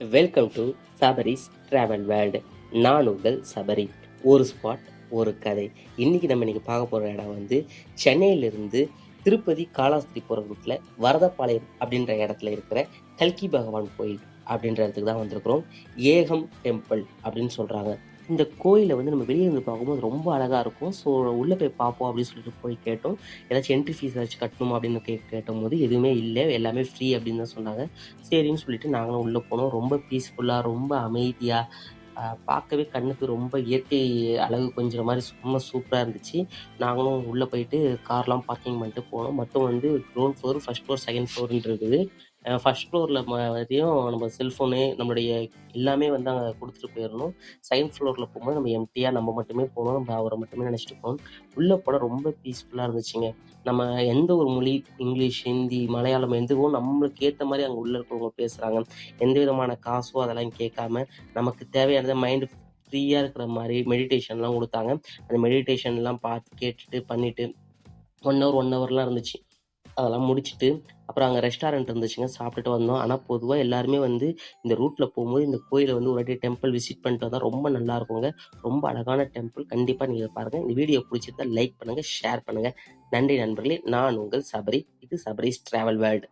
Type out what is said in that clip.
Welcome to Sabaris travel world நான் உங்கள் சபரி ஒரு ஸ்பாட் ஒரு கதை. இன்னைக்கு நம்ம இன்றைக்கி பார்க்க போகிற இடம் வந்து சென்னையிலிருந்து திருப்பதி காலாஸ்திரி போகிற ரூட்டில் வரதப்பாளையம் அப்படின்ற இடத்துல இருக்கிற கல்கி பகவான் கோயில் அப்படின்ற இடத்துக்கு தான் வந்திருக்கிறோம். ஏகம் டெம்பிள் அப்படின்னு சொல்கிறாங்க இந்த கோயிலை வந்து நம்ம வெளியே இருந்து பார்க்கும்போது ரொம்ப அழகாக இருக்கும். ஸோ உள்ளே போய் பார்ப்போம் அப்படின்னு சொல்லிட்டு போய் கேட்டோம். ஏதாச்சும் என்ட்ரி ஃபீஸ் ஏதாச்சும் கட்டணுமா அப்படின்னு கே கேட்டபோது எதுவுமே இல்லை. எல்லாமே ஃப்ரீ அப்படின்னு தான் சொன்னாங்க. சரின்னு சொல்லிட்டு நாங்களும் உள்ளே போனோம். ரொம்ப பீஸ்ஃபுல்லாக ரொம்ப அமைதியாக பார்க்கவே கண்ணுக்கு ரொம்ப இயற்கை அழகு கொஞ்சம் மாதிரி சும்மா சூப்பராக இருந்துச்சு. நாங்களும் உள்ளே போயிட்டு கார்லாம் பார்க்கிங் பண்ணிட்டு போனோம். மொத்தம் வந்து ground floor first floor second ஃப்ளோர்னு இருக்குது. ஃபஸ்ட் ஃப்ளோரில் வரையும் நம்ம செல்ஃபோனு நம்மளுடைய எல்லாமே வந்து அங்கே கொடுத்துட்டு போயிடணும் செகண்ட் ஃப்ளோரில் போகும்போது நம்ம எம்டியாக நம்ம மட்டுமே போகணும். நம்ம அவரை மட்டுமே நினச்சிட்டு போகணும். உள்ளே போனால் ரொம்ப பீஸ்ஃபுல்லாக இருந்துச்சுங்க. நம்ம எந்த ஒரு மொழி இங்கிலீஷ் ஹிந்தி மலையாளம் எதுவும் நம்மளுக்கு ஏற்ற மாதிரி அங்கே உள்ளே இருக்கிறவங்க பேசுகிறாங்க எந்த விதமான காசோ அதெல்லாம் கேட்காம நமக்கு தேவையானதை மைண்டு ஃப்ரீயாக இருக்கிற மாதிரி மெடிடேஷன்லாம் கொடுத்தாங்க. அந்த மெடிடேஷன்லாம் பார்த்து கேட்டுட்டு பண்ணிவிட்டு ஒன் ஹவர் ஒன் ஹவர்லாம் இருந்துச்சு. அதெல்லாம் முடிச்சுட்டு அப்புறம் அங்கே ரெஸ்டாரண்ட் இருந்துச்சுங்க சாப்பிட்டுட்டு வந்தோம். ஆனால் பொதுவாக எல்லாருமே வந்து இந்த ரூட்டில் போகும்போது இந்த கோயிலை வந்து ஒரு வாட்டி டெம்பிள் விசிட் பண்ணிட்டு வந்தால் ரொம்ப நல்லா இருக்குங்க. ரொம்ப அழகான டெம்பிள் கண்டிப்பாக நீங்கள் பாருங்கள் இந்த வீடியோ பிடிச்சிருந்தா லைக் பண்ணுங்கள் ஷேர் பண்ணுங்கள் நன்றி நண்பர்களே. நான் உங்கள் சபரி. இது சபரிஸ் ட்ராவல் வேர்ல்டு